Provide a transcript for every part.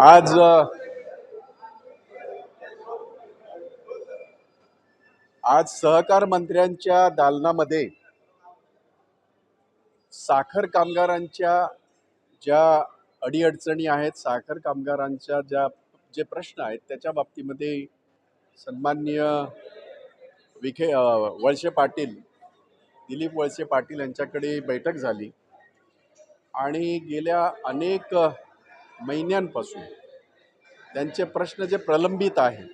आज आज सहकार मंत्र्यांच्या दालनामध्ये साखर कामगारांच्या ज्या अडीअडचणी आहेत साखर कामगारांच्या ज्या जे प्रश्न आहेत त्याच्या बाबतीमध्ये सन्माननीय विखे वळसे पाटील दिलीप वळसे पाटील यांच्याकडे बैठक झाली. आणि गेल्या अनेक महिन्यांपासून त्यांचे प्रश्न जे प्रलंबित आहेत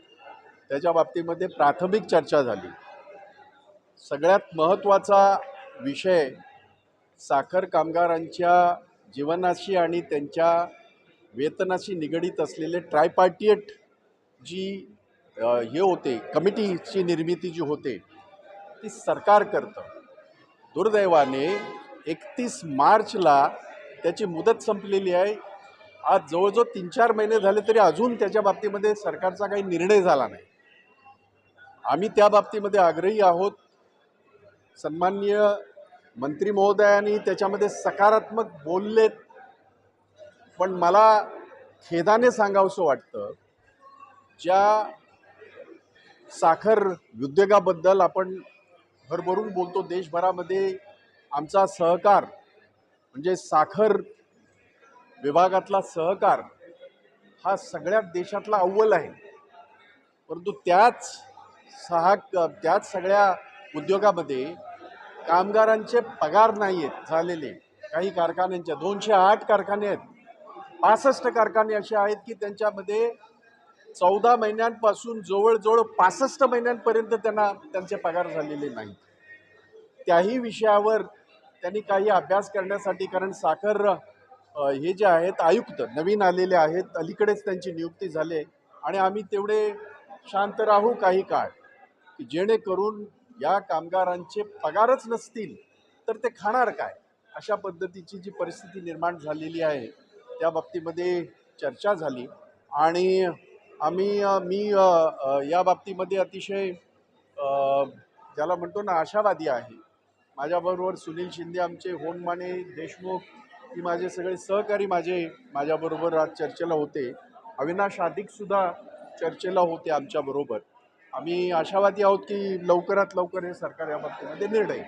त्याच्या बाबतीमध्ये प्राथमिक चर्चा झाली. सगळ्यात महत्त्वाचा विषय साखर कामगारांच्या जीवनाशी आणि त्यांच्या वेतनाशी निगडीत असलेले ट्रायपार्टिएट जी हे होते कमिटीची निर्मिती जी होते ती सरकार करतं. दुर्दैवाने एकतीस मार्चला त्याची मुदत संपलेली आहे. आज जवळजवळ तीन चार महिने झाले तरी अजून त्याच्या बाबतीमध्ये सरकारचा काही निर्णय झाला नाही. आम्ही त्या बाबतीमध्ये आग्रही आहोत. सन्माननीय मंत्री महोदयांनी त्याच्यामध्ये सकारात्मक बोललेत. पण मला खेदाने सांगावंसं वाटतं ज्या साखर उद्योगाबद्दल आपण भरभरून बोलतो देशभरामध्ये आमचा सहकार म्हणजे साखर विभागातला सहकार हा सगळ्या देशातला अव्वल आहे. परंतु त्याच सहा त्याच सगळ्या उद्योगामध्ये कामगारांचे पगार नाही आहेत झालेले. काही कारखान्यांच्या दोनशे आठ कारखाने आहेत. पासष्ट कारखाने असे आहेत की त्यांच्यामध्ये चौदा महिन्यांपासून जवळजवळ पासष्ट महिन्यांपर्यंत त्यांना त्यांचे पगार झालेले नाहीत. त्याही विषयावर त्यांनी काही अभ्यास करण्यासाठी कारण साखर हे जे आहेत आयुक्त नवीन आलेले आहेत अलीकडेच त्यांची नियुक्ती झाली आणि आम्ही तेवढे शांत राहू काही काळ की जेणेकरून या कामगारांचे पगारच नसतील तर ते खाणार काय? अशा पद्धतीची जी परिस्थिती निर्माण झालेली आहे त्या बाबतीमध्ये चर्चा झाली. आणि आम्ही मी या बाबतीमध्ये अतिशय ज्याला म्हणतो ना आशावादी आहे. माझ्याबरोबर सुनील शिंदे आमचे होनमाने देशमुख की माझे सगळे सहकारी माझे माझ्याबरोबर आज चर्चेला होते. अविनाश अधिकसुद्धा चर्चेला होते आमच्याबरोबर आम्ही आशावादी आहोत की लवकरात लवकर हे सरकार या बाबतीमध्ये निर्णय